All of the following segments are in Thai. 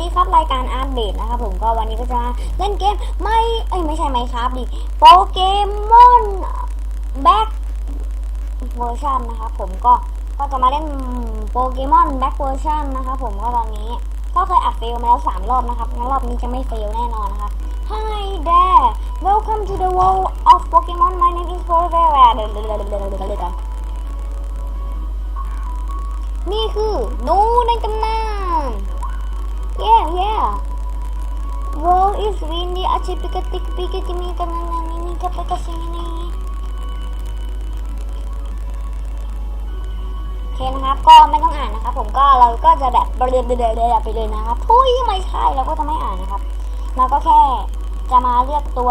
ดีครับรายการอาร์ตเบดนะครับผมก็วันนี้ก็จะเล่นเกมไม่เอ้ยไม่ใช่ไหมครับดิโปเกมอนแบ็คเวอร์ชันนะครับผมก็ก็จะมาเล่นโปเกมอนแบ็คเวอร์ชันนะครับผมก็ตอนนี้ก็เคยอัดเฟลมาแล้วสามรอบนะครับงั้นรอบนี้จะไม่เฟลแน่นอนนะครับ Hi there welcome to the world of Pokemon my name is Forever นี่คือหนูในตำนาน Yeah yeah World is windy อาชิปิกติกปิกติมีกันนันนี่นี่กับกระสินี่โอเคนะครับก็ไม่ต้องอ่านนะครับ ผมก็เราก็จะแบบเดินเดินเดินเดินไปเลยนะครับทุยไม่ใช่เราก็จะไม่อ่านนะครับเราก็แค่จะมาเลือกตัว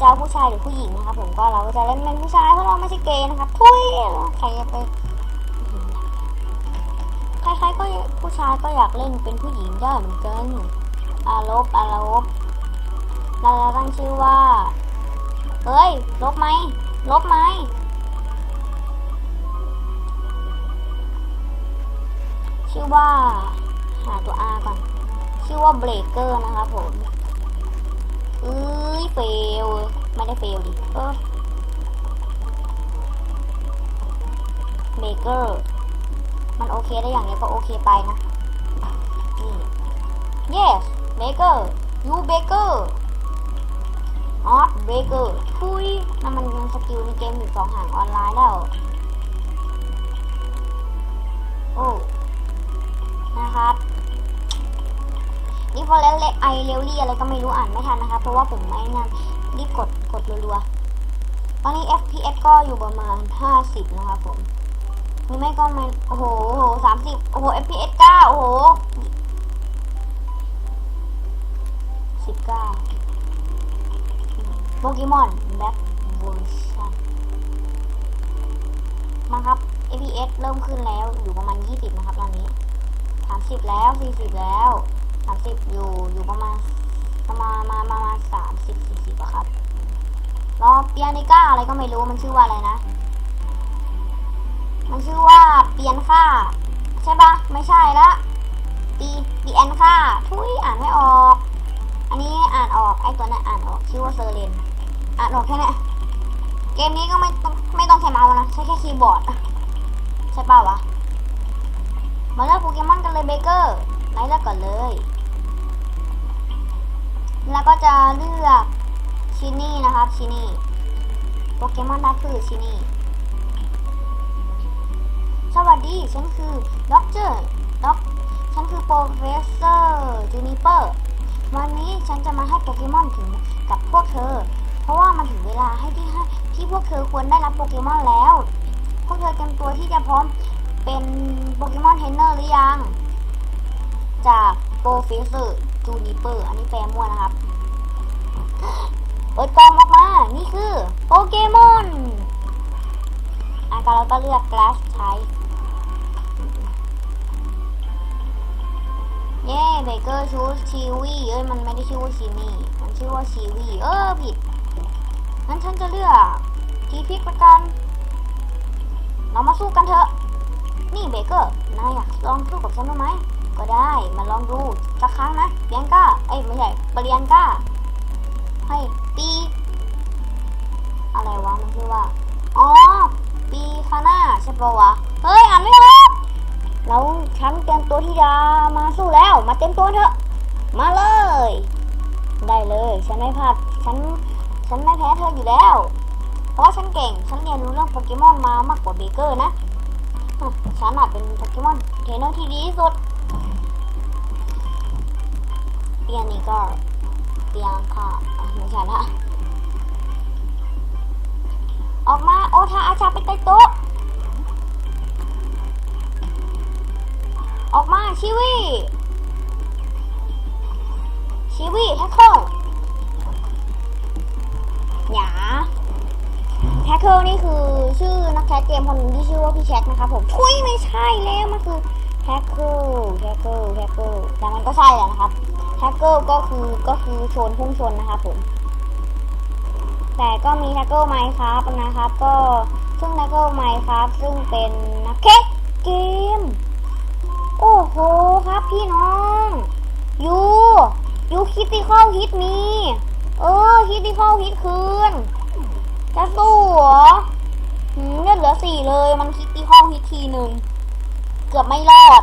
จะเอาผู้ชายหรือผู้หญิงนะครับ ผมก็เราก็จะเล่นเป็นผู้ชายเพราะเราไม่ใช่เกย์นะครับทุยใครจะไป ใครๆก็ผู้ชายก็อยากเล่นเป็นผู้หญิงได้เหมือนกันอาลบอาลบเราจะตั้งชื่อว่า เฮ้ย ลบไหม ลบไหม ชื่อว่า หาตัว R ก่อน ชื่อว่าเบรกเกอร์นะครับผมเอ้ยเฟล ไม่ได้เฟลดิเออเบรกเกอร์ มันโอเคได้อย่างนี้ก็โอเคไปนะนี่ yes baker you baker not baker คุยนั่นมันสกิลในเกมหนึ่งสองหางออนไลน์แล้ว โอ้ นะครับนี่พอแล้วเล็กไอเรลลี่อะไรก็ไม่รู้อ่านไม่ทันนะครับเพราะว่าผมไม่นั่นรีบกดกดรัวๆ ตอนนี้ FPS ก็อยู่ประมาณ 50 นะครับผม นี่ไม่ก็มันโอ้โหสามสิบโอ้โห FPS เก้าโอ้โหสิบเก้าโปเกมอนแบ็คเวอร์ชันมาครับ FPS เริ่มขึ้นแล้วอยู่ประมาณยี่สิบนะครับตอนนี้สามสิบแล้วสี่สิบแล้วสามสิบอยู่อยู่ประมาณประมาณมามามาสามสิบสี่สิบอะครับรอเปียนิก้าอะไรก็ไม่รู้มันชื่อว่าอะไรนะ มันชื่อว่าเปียนค่า ใช่ปะไม่ใช่ละปีปีแอนค่าทุยอ่านไม่ออก อันนี้อ่านออกไอตัวนั้นอ่านออกชื่อว่าเซอร์เรนอ่านออกแค่นี้เกมนี้ก็ไม่ต้องไม่ต้องใช้เมาส์นะใช้แค่คีย์บอร์ดใช่ป่าวะมาเลือกโปเกมอนกันเลยเบเกอร์ไล่เลือกก่อนเลย แล้วก็จะเลือกชินี่นะครับชินี่โปเกมอนได้คือชินี่ สวัสดี ฉันคือด็อกเตอร์ด็อกฉันคือโปรเฟสเซอร์จูนิเปอร์ วันนี้ฉันจะมาให้โปเกมอนถึงกับพวกเธอ เพราะว่ามันถึงเวลาให้ที่ให้ที่พวกเธอควรได้รับโปเกมอนแล้ว พวกเธอเตรียมตัวที่จะพร้อมเป็นโปเกมอนเทรนเนอร์หรือยัง จากโปรเฟสเซอร์จูนิเปอร์ อันนี้แปลมั่วนะครับ เปิดกล่องออกมา นี่คือโปเกมอน อะก็เราก็เลือกกลาสใช้ เย้เบเกอร์ชูชีวีเอ้ย มันไม่ได้ชื่อว่าชีมี่มันชื่อว่าชีวีเออผิด งั้นฉันจะเลือกทีพิกประกัน เรามาสู้กันเถอะ นี่เบเกอร์ นายอยากลองสู้กับฉันไหม ก็ได้ มาลองดูสักครั้งนะเบียงก้า เอ้ยไม่ใช่ปริยันก้าให้ปี อะไรวะ มันชื่อว่า อ๋อ ปีคาน่าใช่ปะวะ เฮ้ยอ่านไม่ออกเราฉันเตรียมตัวที่จะมาสู้แล้ว มาเต็มตัวเถอะ มาเลย ได้เลย ฉันไม่พลาด ฉัน ฉันไม่แพ้เธออยู่แล้ว เพราะว่าฉันเก่ง ฉันเรียนรู้เรื่องโปเกมอนมามากกว่าเบเกอร์นะ ฉันอาจเป็นโปเกมอนเทรนเนอร์ที่ดีที่สุดเปียนี่ก็เปียงค่ะอะไม่ใช่ละออกมา โอทาอาชาไปใต้โต๊ะ ออกมาชิวีชิวีแท็กเกิลหยาแท็กเกิลนี่คือชื่อนักแคสเกมคนหนึ่งที่ชื่อว่าพี่แชทนะครับผมทุยไม่ใช่แล้วมันคือแท็กเกิลแท็กเกิลแท็กเกิลแต่มันก็ใช่แหละนะครับแท็กเกิลก็คือก็คือชนพุ่งชนนะครับผมแต่ก็มีแท็กเกิลไมค์ครับนะครับ ก็ซึ่งแท็กเกิลไมค์ครับ ซึ่งเป็นนักแคสเกม โอ้โหครับพี่น้องยูยูคิดที่เข้าฮิตมี เออคิดที่เข้าฮิตคืน จะสู้เหรอเลือดเหลือสี่เลย มันคิดที่เข้าฮิตทีหนึ่ง เกือบไม่รอด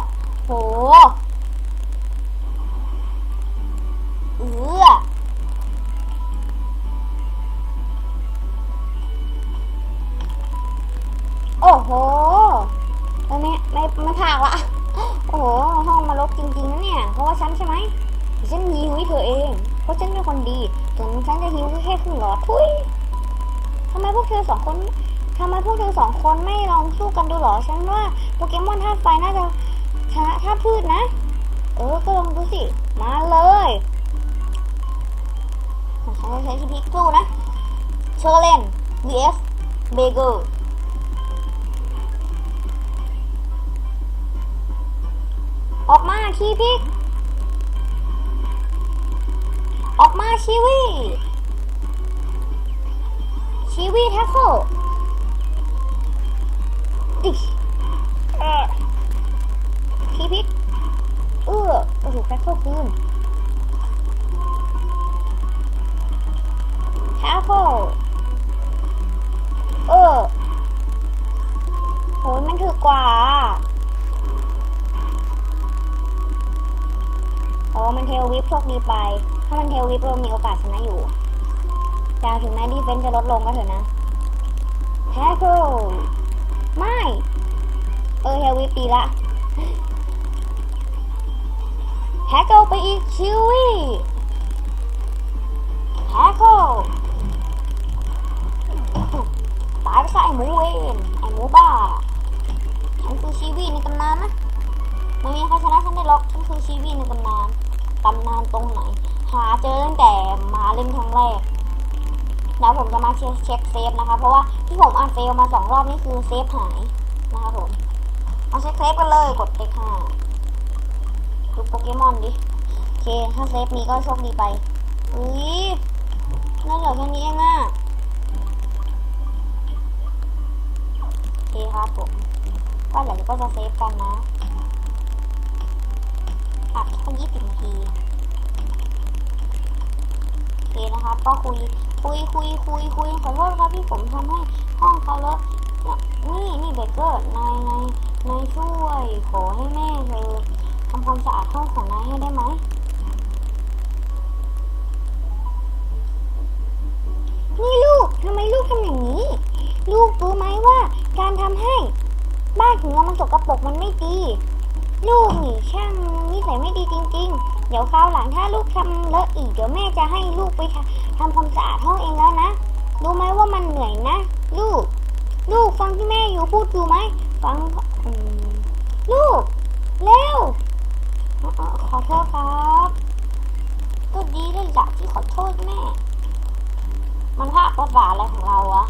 ออกมาทีพิก ออกมาชีวีชีวีแท็กเกิลดิเออทีพิก เออโอ้โหแท็กเกิลคืนแท็กเกิลเออโหมันถือกว่า โอ้มันเทลวิปโชคดีไป ถ้ามันเทลวิปเรามีโอกาสชนะอยู่แต่ถึงแม้ดีเฟนส์จะลดลงก็เถอะนะแฮกเกิลไม่ เออเทลวิปตีละแฮกเกิลไปอีกชิวี่แฮกเกิลตายไปซะไอ้หมูเวนไอ้หมูบ้าฉันคือชีวีในตำนานนะไม่มีใครชนะฉันได้หรอกฉันคือชีวีในตำนาน ตำนานตรงไหน หาเจอตั้งแต่มาเล่นครั้งแรก แล้วผมจะมาเช็คเซฟนะคะ เพราะว่าที่ผมอ่านเฟลมาสองรอบนี่คือเซฟหายนะครับผม มาเช็คเซฟกันเลยกดเลขห้าดูโปเกมอนดิโอเค ถ้าเซฟนี้ก็โชคดีไปอุ้ยน่าเหลือแค่นี้เองอะโอเคครับผมก็เดี๋ยวก็จะเซฟกันนะ อัดแค่ยี่สิบนาทีโอเคนะครับ ก็คุย คุยคุยคุยคุยขอโทษครับที่ผมทำให้ห้องเขาเลอะนี่นี่นี่เบเกอร์นายนายนายช่วยขอให้แม่เธอทำความสะอาดห้องของนายให้ได้ไหมนี่ลูกทำไมลูกทำอย่างนี้ ลูกรู้ไหมว่าการทำให้บ้านของเรามันสกปรกมันไม่ดี ลูกนี่ช่างนิสัยไม่ดีจริง ๆ เดี๋ยวคราวหลังถ้าลูกทำเลอะอีกเดี๋ยวแม่จะให้ลูกไปทำทำความสะอาดห้องเองแล้วนะรู้ไหมว่ามันเหนื่อยนะ ลูก ลูกฟังที่แม่อยู่พูดอยู่ไหมฟังอืมลูก เร็วอ๋ออ๋อขอโทษครับก็ดีเลยล่ะที่ขอโทษแม่ มันภาคภาษาอะไรของเราอะ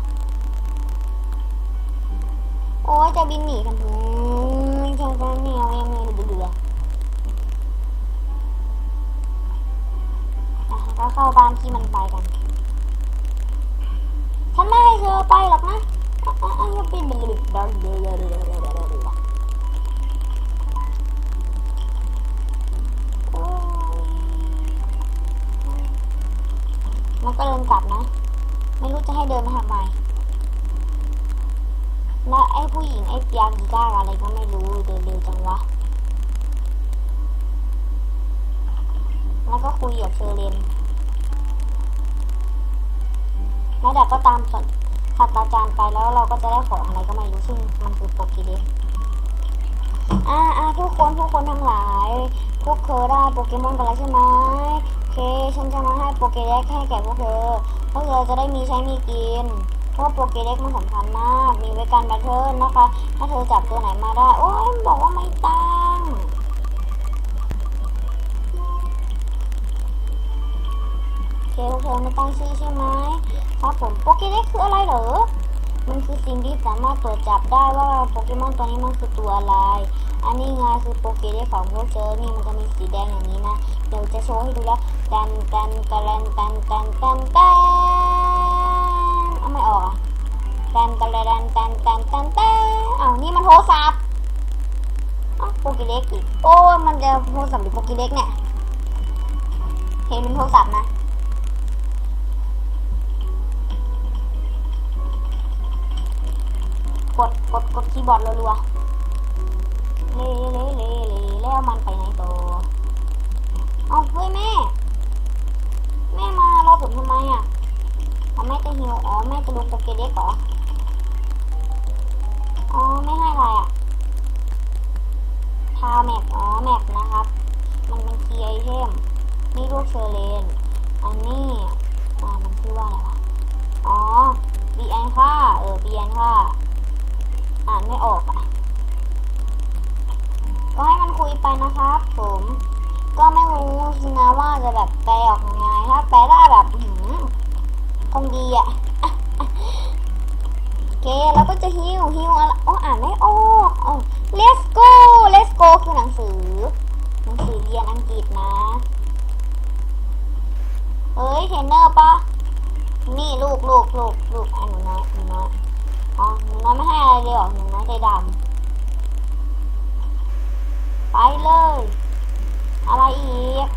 โอ้ยจะบินหนีทำไมฉันก็แนวยังไงเบื่อๆอะก็เข้าบ้านที่มันไปกัน ฉันไม่ให้เธอไปหรอกนะอะอะอะอย่าบินมันเลยดังเดือดเดือดเดือดเดือดเดือดเดือดโอ้ยมันก็เดินกลับนะ ไม่รู้จะให้เดินมาทำไม แล้วไอ้ผู้หญิงไอ้เปียกี ก็ไม่รู้เดินเร็วจังวะ แล้วก็คุยกับเชอร์เลนแล้วเดี๋ยวก็ตามสัตศาสตราจารย์ไปแล้วเราก็จะได้ของอะไรก็ไม่รู้ซึ่งมันคือโปเกเดสอ่าอ่าทุกคนทุกคนทั้งหลาย พวกเธอได้โปเกมอนกันแล้วใช่ไหมโอเค ฉันจะมาให้โปเกเด็กให้แก่พวกเธอพวกเธอจะได้มีใช้มีกิน เพราะโปเกเด็กมันสำคัญมาก มีไว้กันแบทเทิลนะคะ ถ้าเธอจับตัวไหนมาได้ โอ้ยบอกว่าไม่ตั้งเคพวกเธอไม่ตั้งชื่อใช่ไหมครับผมโปเกเด็กคืออะไรเหรอ มันคือสิ่งที่สามารถตรวจจับได้ว่าโปเกมอนตัวนี้มันคือตัวอะไร อันนี้ไงคือโปเกเด็กของพวกเธอนี่มันจะมีสีแดงอย่างนี้นะ เดี๋ยวจะโชว์ให้ดูแล้วแตนแตนแตนแตนแตนแตนแตน ไม่ออกอะแตนแตนแตนแตนแตนแตนแตนอ้านี่มันโทรศัพท์อ้าวโปเกเด็กอีก โอ้ มันจะโทรศัพท์หรือโปเกเด็กเนี่ย เห็นเป็นโทรศัพท์นะกดกดกดคีย์บอร์ดรัวๆเล่เล่เล่เล่แล้วมันไปไหนต่อเอาเฮ้ยแม่ แม่มารอผมทำไมอะ อ๋อแม่จะหิวอ๋อแม่จะลงโปเกเด็กเหรออ๋อไม่ให้อะไรอะทาแมปอ๋อแมปนะครับ มันเป็นคีย์ไอเทมนี่ลูกเชอร์เลนอันนี้อ่ามันชื่อว่าอะไรวะอ๋อบีแอนค่าเออบีแอนค่าอ่านไม่ออกอะก็ให้มันคุยไปนะครับ ผม ก็ไม่รู้นะว่าจะแบบแปลออกยังไงถ้าแปลได้แบบ คงดีอะโอเคเราก็จะฮิวฮิวอะไรอ๋ออ่านไม่ออกอ๋อ let's go let's go คือหนังสือ หนังสือเรียนอังกฤษนะ เฮ้ยเทรนเนอร์ปะนี่ลูกลูกลูกลูกอะหนูน้อยหนูน้อยอ๋อหนูน้อยไม่ให้อะไรเลยหรอหนูน้อยใจดำไปเลย อะไรอีก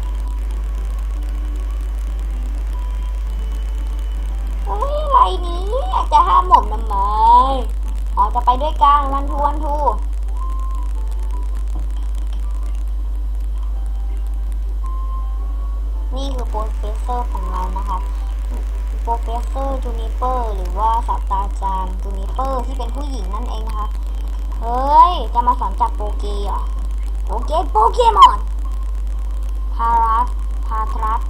อะไรนี้จะห้ามผมทำไมอ๋อจะไปด้วยกันวันทูวันทูนี่คือโปรเฟสเซอร์ของเรานะครับโปรเฟสเซอร์จูนิเปอร์หรือว่าศาสตราจารย์จูนิเปอร์ที่เป็นผู้หญิงนั่นเองนะคะ เฮ้ย จะมาสอนจับโปเกเหรอโปเกโปเกมอนพารัสพาทรัส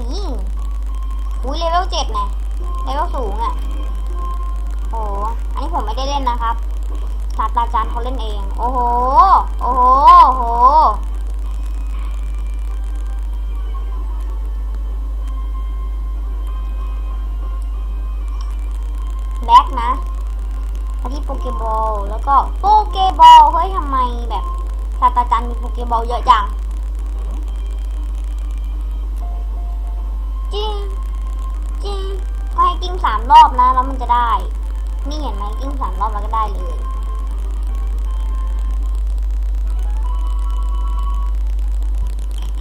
นี่ อุ้ยเลเวลเจ็ดไงเลเวลสูงอะ่ะ โอ้อันนี้ผมไม่ได้เล่นนะครับศาสตราจารย์เขาเล่นเอง โอ้โห โอ้โห โอ้โห แบ็กนะมาที่โปเกบอล แล้วก็โปเกบอล เฮ้ยทำไมแบบศาสตราจารย์มีโปเกบอลเยอะจัง รอบนะแล้วมันจะได้ นี่เห็นไหมกิ้งสามรอบแล้วก็ได้เลย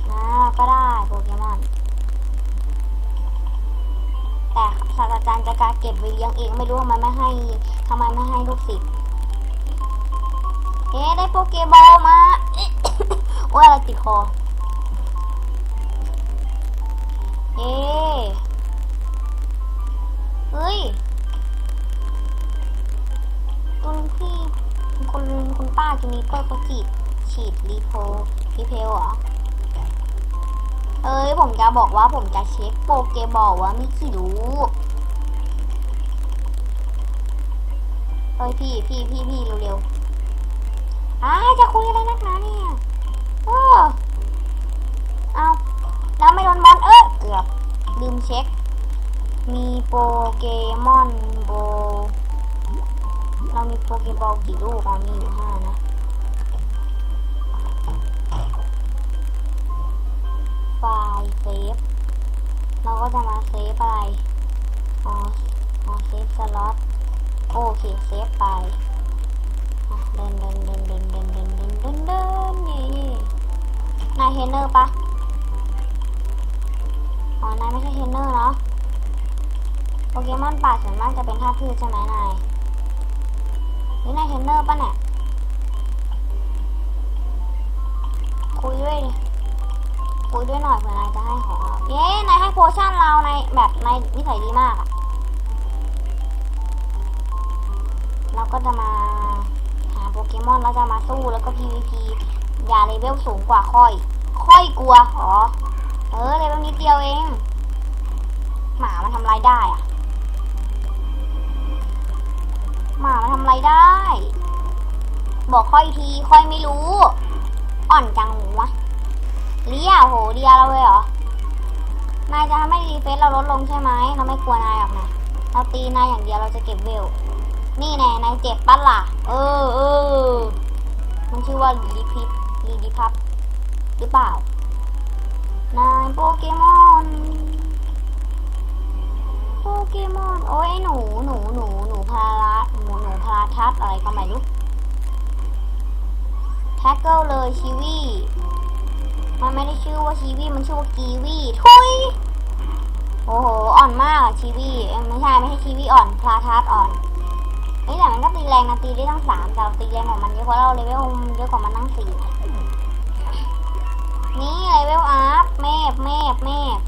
นะก็ได้โปเกมอน แต่ศาสตราจารย์จะการเก็บไว้เลี้ยงเองไม่รู้ทำไมไม่ให้ทำไมไม่ให้ลูกศิษย์เอ๊ได้โปเกบอลมาโอ้ยอะไรติดคอเอ๊ เฮ้ยคุณพี่คุณคุณป้าจูนิเปอร์เขาจีบฉีดรีโพรีเพลเหรอ เอ้ย ผมจะบอกว่าผมจะเช็คโปเกบอลว่ามีกี่ลูกเอ้ยพี่พี่พี่พี่เร็วๆอ้าจะคุยอะไรนักหนาเนี่ยเออเอาแล้วไม่โดนบอลเออเกือบลืมเช็ค มีโปเกมอนโบ เรามีโปเกบอลกี่ลูกอะมีอยู่ห้า มากจะเป็นท่าพืชใช่ไหมนายนี่นายเทรนเนอร์ป่ะเนี่ยคุยด้วยดิคุยด้วยหน่อยเผื่อนายจะให้ของเราเย้นายให้โพชั่นเราในแบบในนิสัยดีมากอะเราก็จะมาหาโปเกมอนแล้วจะมาสู้แล้วก็ PVP อย่าเลเวลสูงกว่าค่อย ค่อยกลัวอ๋อเออเลเวลนิดเดียวเอง หมามันทำอะไรได้อะ หมามันทำอะไรได้ บอกค่อยทีค่อยไม่รู้ อ่อนจังวะเลียโหเดียเราเลยเหรอนายจะทำให้รีเฟซเราลดลงใช่ไหมเราไม่กลัวนายหรอกนะเราตีนายอย่างเดียวเราจะเก็บเวล นี่แน่นายเจ็บปั้นล่ะ เออเออมันชื่อว่าลีพิปลีดิพับหรือเปล่า นายโปเกมอน โปเกมอน โอ้ยหนู ทัศน์อะไรก็ไม่รู้แท็กเกิลเลยชิวี่มันไม่ได้ชื่อว่าชีวีมันชื่อว่ากีวีทุยโอ้โห อ่อนมากอะชีวีไม่ใช่ไม่ใช่ชีวีอ่อนพลาทัสอ่อนเฮ้ยแต่มันก็ตีแรงนะตีได้ตั้งสามแต่ตีแรงกว่ามันเยอะเพราะเราเลเวลเยอะกว่ามันตั้งสี่นี่เลเวลอัพเมฟเมฟเมฟ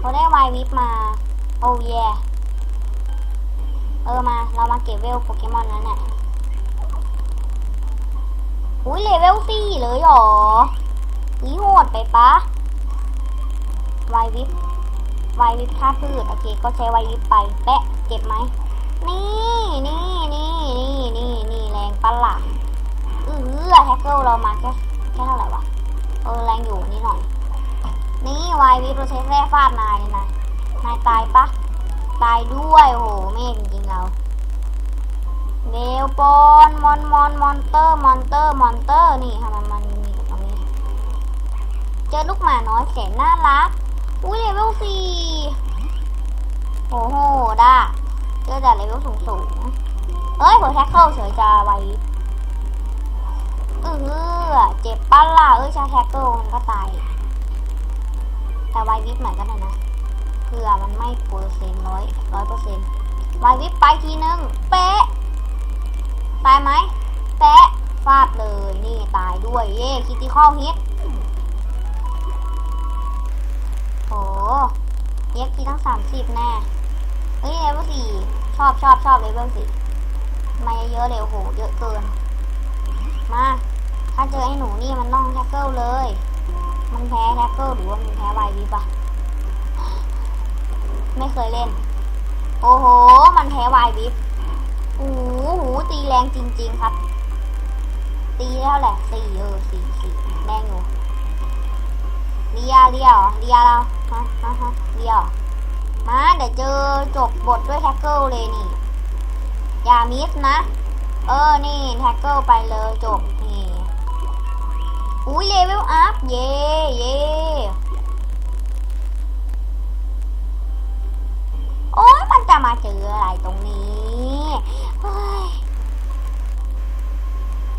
เราได้ไววิปมา โอ้ย เออมา เรามาเก็บเวลโปเกมอนแล้วเนี่ยอุ้ยเลเวลสี่เลยหรอนี่โหดไปปะไววิปไววิปท่าพืชโอเค ก็ใช้ไววิปไป แปะเจ็บไหม นี่นี่นี่นี่นี่นี่แรงปะล่ะเออแฮกเกิลเรามาแค่แค่เท่าไหร่วะ เออแรงอยู่นิดหน่อย นี่ไววิปเราใช้แร่ฟาดนายเลยนะ นายตายปะ ตายด้วยโหเมฆจริงๆเราเดวปอนมอนมอนมอนเตอร์มอนเตอร์มอนเตอร์นี่ทำไมมันมีตรงนี้ เจอลูกหมาน้อยแสนน่ารัก อุ้ยเลเวลสี่โอ้โหด่าเจอแต่เลเวลสูงสูงๆเฮ้ยผื่อแท็กเกิลเฉยจะไวเออเจ็บปั้นล่ะเอ้ยชาแท็กเกิลมันก็ตายแต่ไววิปเหมือนกันเลยนะ เผื่อมันไม่เปอร์เซ็นต์ร้อยร้อยเปอร์เซ็นต์ไววิปไปทีนึงเป๊ะตายไหมแปะฟาดเลยนี่ตายด้วยเย่คิติคอลฮิตโหเย็บทีตั้งสามสิบแน่เฮ้ยเลเวลสี่ชอบชอบชอบเลเวลสี่มาเยอะเลยโอ้โหเยอะเกิน มาถ้าเจอไอ้หนูนี่มันต้องแท็กเกิลเลย มันแพ้แท็กเกิลหรือว่ามันแพ้ไววิปะ ไม่เคยเล่น โอ้โห มันแพ้ไววิปโอ้โหตีแรงจริง ๆ ครับ ตีได้เท่าไหร่สี่เออสี่สี่แรงอยู่เลียเลียเรียเราฮะฮะฮะเลียมาเดี๋ยวเจอจบบทด้วยแท็กเกิลเลยนี่ อย่ามิสนะ เออ นี่แท็กเกิลไปเลยจบนี่อุ้ยเลเวลอัพ เย่เย่โอ้ย มันจะมาเจออะไรตรงนี้เฮ้ย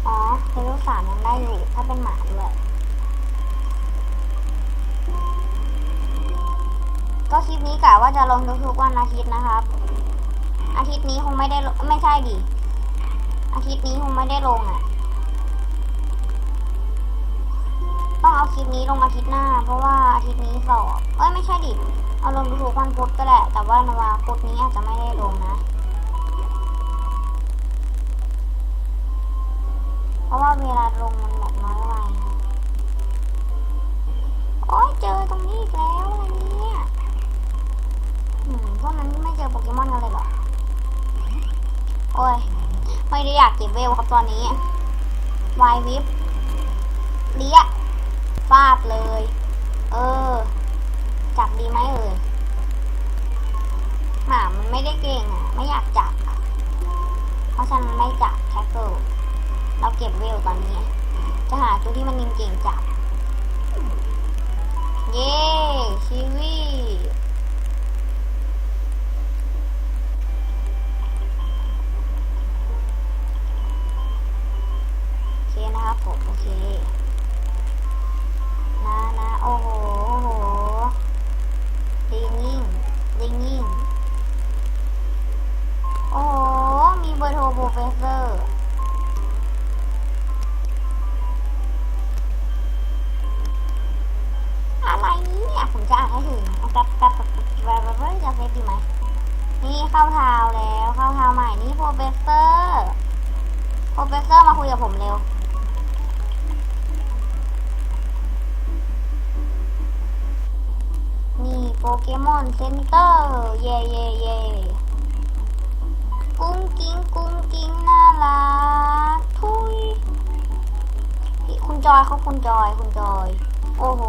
อ๋อเลเวลสามยังได้อยู่ ถ้าเป็นหมาด้วย ก็คลิปนี้กะว่าจะลงทุกๆวันอาทิตย์นะครับ อาทิตย์นี้คงไม่ได้ไม่ใช่ดิ อาทิตย์นี้คงไม่ได้ลงอะ ต้องเอาคลิปนี้ลงอาทิตย์หน้า เพราะว่าอาทิตย์นี้สอบ เอ้ยไม่ใช่ดิ เอาลงทุกๆวันพุธก็ได้แต่ว่านวาพุธนี้อาจจะไม่ได้ลงนะ เพราะว่าเวลาลงมันแบบน้อยวัยนะโอ้ยเจอตรงนี้อีกแล้วอะไรเนี่ยอืมพวกนั้นไม่เจอโปเกมอนกันเลยเหรอ โอ้ย ไม่ได้อยากเก็บเวลครับตอนนี้วายวิปเลี้ยฟาดเลย เออ จับดีไหมเอ่ยหมามันไม่ได้เก่งอะ ไม่อยากจับอะเพราะฉันไม่จับแท็กเกิลเราเก็บเวลตอนนี้ จะหาตัวที่มันเก่งจับ เย้ชีวี เกมอนเซ็นเตอร์ เย่เย่เย่กุ้งกิ้งกุ้งกิ้งน่ารักทุยพี่คุณจอยเขาคุณจอยคุณจอย โอ้โห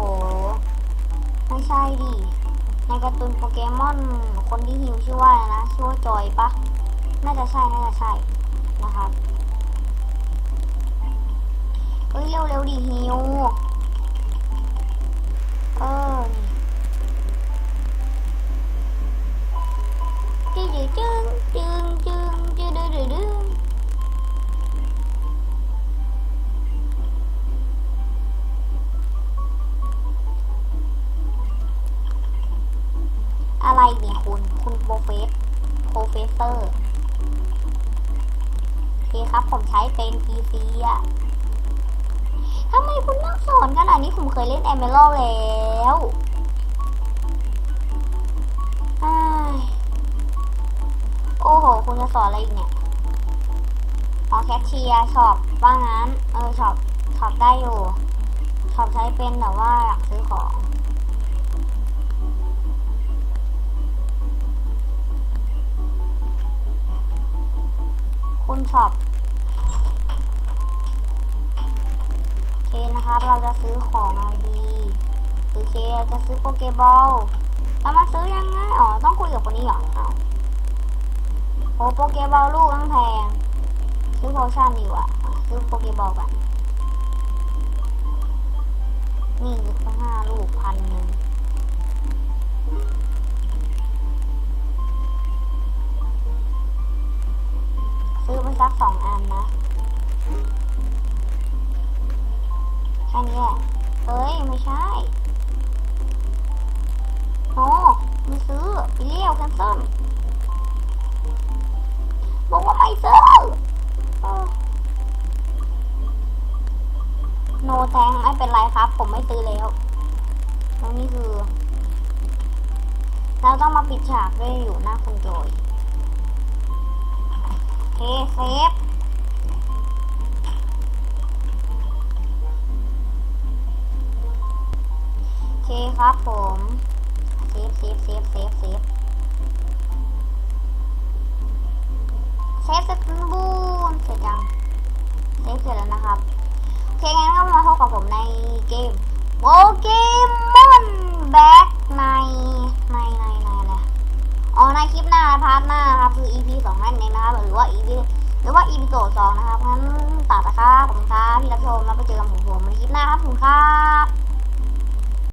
ไม่ใช่ดิ ในการ์ตูนโปเกมอนคนที่ฮิวชื่อว่าอะไรนะ ชื่อว่าจอยปะน่าจะใช่ น่าจะใช่ นะครับเฮ้ยเร็วๆดิฮิว เออ อะไรเนี่ยคุณ คุณโปรเฟสโปรเฟสเตอร์โอเคครับ ผมใช้เป็นพีซีอะทำไมคุณนักสอนขนาดนี้ผมเคยเล่นแอมเบลแล้ว อ้โห คุณจะสอนอะไรอีกเนี่ยอ๋อแคชเชียร์ช็อปว่างั้น เออช็อปช็อปได้อยู่ช็อปใช้เป็นแต่ว่าอยากซื้อของ คุณช็อปโอเคนะครับ เราจะซื้อของอะไรดีโอเคเราจะซื้อโปเกบอลเรามาซื้อยังไง อ๋อ ต้องคุยกับคนนี้เหรออ้า อ้โปเกบอลลูกตั้งแพง ซื้อโพชั่นดีกว่าอะซื้อโปเกบอลกัน นี่ตั้งห้าลูกพันหนึ่งซื้อไปสักสองอันนะแค่นี้แหละเอ้ย ไม่ใช่โอ้ไม่ซื้อไปเลี้ยวแคนเซิล บอกว่าไม่ซื้อโนแทงไม่เป็นไรครับ ผมไม่ซื้อแล้วแล้วนี่คือ เราต้องมาปิดฉากด้วยอยู่หน้าคุณโจยเคเซฟโอเคครับผมเซฟเซฟเซฟเซฟเซฟเซ ฟเสร็จบูรณ์เสร็จยังเซฟเสร็จแล้วนะครับโอเคงั้นก็มาพบกับผมในเกมโปเกมอนแบ็กในในในในอะไรอ๋อในคลิปหน้าพาร์ทหน้าครับคือ EP สองนั่นเองนะครับหรือว่า EP หรือว่า EP โสองนะครับงั้นตัดนะครับผมครับที่รับชมแล้วไปเจอกันผมผมในคลิปหน้าครับผมครับ